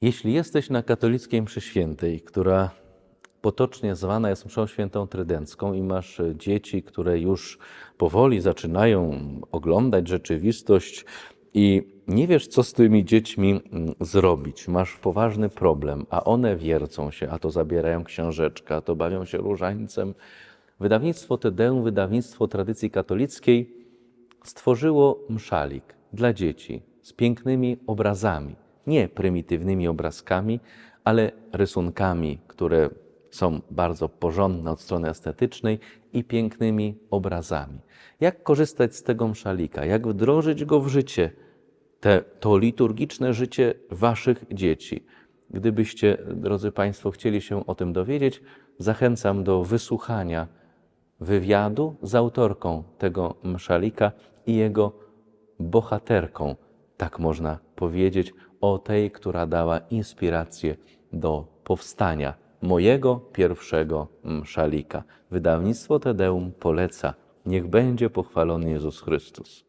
Jeśli jesteś na katolickiej mszy świętej, która potocznie zwana jest mszą świętą trydencką i masz dzieci, które już powoli zaczynają oglądać rzeczywistość i nie wiesz, co z tymi dziećmi mm, zrobić, masz poważny problem, a one wiercą się, a to zabierają książeczkę, a to bawią się różańcem. Wydawnictwo Tedeum, wydawnictwo tradycji katolickiej stworzyło mszalik dla dzieci z pięknymi obrazami. Nie prymitywnymi obrazkami, ale rysunkami, które są bardzo porządne od strony estetycznej i pięknymi obrazami. Jak korzystać z tego mszalika? Jak wdrożyć go w życie? Te, to liturgiczne życie Waszych dzieci. Gdybyście, drodzy Państwo, chcieli się o tym dowiedzieć, zachęcam do wysłuchania wywiadu z autorką tego mszalika i jego bohaterką, tak można powiedzieć, o tej, która dała inspirację do powstania mojego pierwszego mszalika. Wydawnictwo Tedeum poleca. Niech będzie pochwalony Jezus Chrystus.